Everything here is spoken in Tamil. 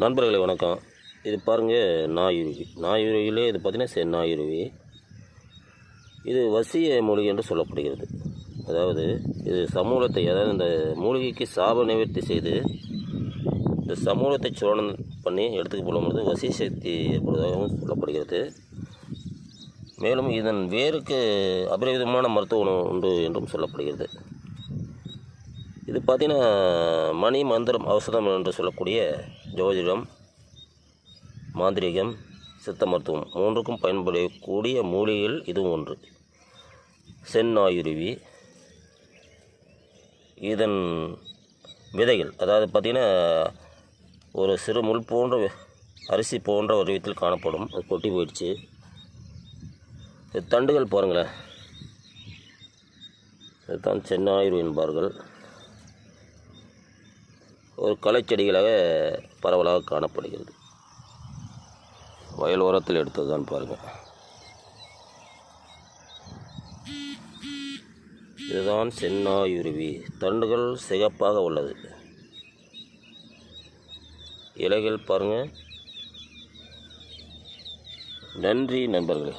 நண்பர்களே வணக்கம். இது பாருங்கள் நாயுருவி. நாயுருவிலே இது பார்த்திங்கன்னா செந்நாயுருவி இது வசிய மூலிகை என்று சொல்லப்படுகிறது. அதாவது இது சமூலத்தை அதாவது இந்த மூலிகைக்கு சாப நிவர்த்தி செய்து இந்த சமூலத்தை சுரணம் பண்ணி எடுத்துக்க போகும்பொழுது வசி சக்தி ஏற்படுவதாகவும் சொல்லப்படுகிறது. மேலும் இதன் வேருக்கு அபரிவிதமான மருத்துவ உணவு உண்டு என்றும் சொல்லப்படுகிறது. இது பார்த்தீங்கன்னா மணி மந்திரம் ஔஷதம் என்று சொல்லக்கூடிய ஜோதிடம் மாந்திரீகம் சித்த மருத்துவம் மூன்றுக்கும் பயன்படக்கூடிய மூலிகைகள் இதுவும் ஒன்று. செந்நாயுருவி இதன் விதைகள். அதாவது பார்த்திங்கன்னா ஒரு சிறு முள் போன்ற அரிசி போன்ற ஒரு விதத்தில் காணப்படும். அது கொட்டி போயிடுச்சு. இது தண்டுகள் பாருங்களேன். இதுதான் சென்னாயுருவி என்பார்கள். ஒரு களைச்செடிகளாக பரவலாக காணப்படுகிறது. வயல் ஓரத்தில் எடுத்ததுதான் பாருங்கள் இதுதான் சென்னாயுருவி. தண்டுகள் சிகப்பாக உள்ளது. இலைகள் பாருங்கள் நன்றி நண்பர்களே.